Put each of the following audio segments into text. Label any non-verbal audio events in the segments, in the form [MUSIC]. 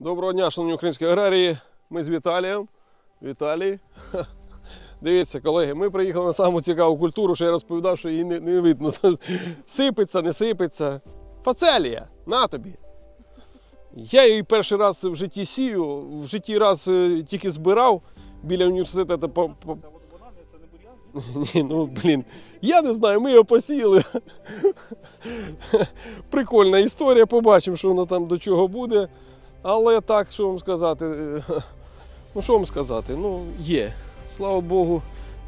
Доброго дня, шановні українські аграрії. Ми з Віталієм. Віталій. [LAUGHS] Дивіться, колеги, ми приїхали на саму цікаву культуру, що я розповідав, що її не, не видно. [LAUGHS] Сипеться, не сипеться. Фацелія, на тобі. Я її перший раз в житті сію, в житті раз е, тільки збирав біля університету. По, по... [LAUGHS] Ні, ну блін, я не знаю, ми його посіяли. Прикольна історія, побачимо, що воно там до чого буде. Але так, що вам сказати? е, [LAUGHS] Ну, що вам сказати? Ну, є. Слава Богу.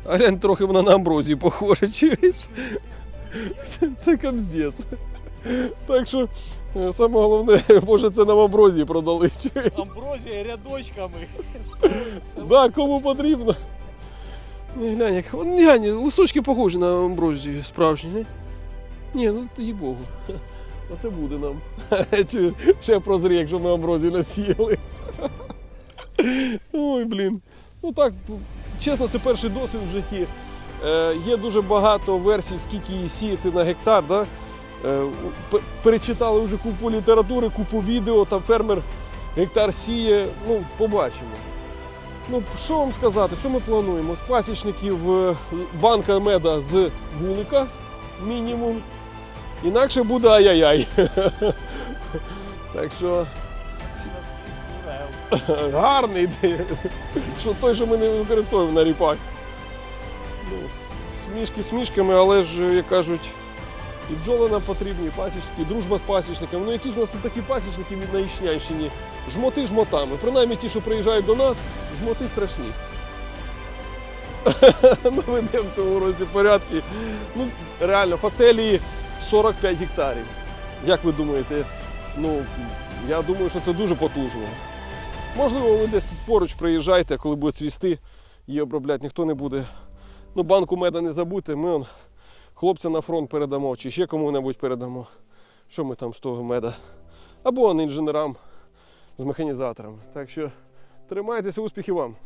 А глянь, трохи вона на амброзії похожа, [LAUGHS] чуєш? Це, це камздець. Так що, е, саме головне, [LAUGHS] може, це нам амброзії продали. чуєш? Амброзія рядочками. Да, кому потрібно. Ні, глянь, як... Глянь, листочки похожі на амброзію справжні, не? Ні, ну їй Богу. Оце буде нам. [LAUGHS] Чи ще прозрі, якщо ми амброзію насіяли. [LAUGHS] Ой, блін. Ну так, чесно, це перший досвід в житті. Е, є дуже багато версій, скільки її сіяти на гектар. Да? Е, перечитали вже купу літератури, купу відео, там фермер гектар сіє. Ну, побачимо. Ну, що вам сказати, що ми плануємо? З пасічників е, банка меда з вулика мінімум. Інакше буде ай-яй-яй. Так що гарний. Що той, що ми не використовуємо на ріпак. Ну, смішки смішками, але ж, як кажуть, і бджоли нам потрібні, і пасічники, і дружба з пасічниками. Ну які ж у нас тут такі пасічники від Наїчнянщині? Жмоти жмотами. Принаймні ті, що приїжджають до нас, жмоти страшні. [LAUGHS] ну, ведемо в цьому році порядки. Ну, реально, фацелії 45 гектарів. Як ви думаєте? Ну, я думаю, що це дуже потужно. Можливо, ви десь тут поруч приїжджайте, коли буде цвісти, її обробляти ніхто не буде. Ну, банку меда не забудьте, ми он, хлопцям на фронт передамо, чи ще кому-небудь передамо. Що ми там з того меда? Або інженерам з механізаторами. Так що тримайтеся, успіхів вам!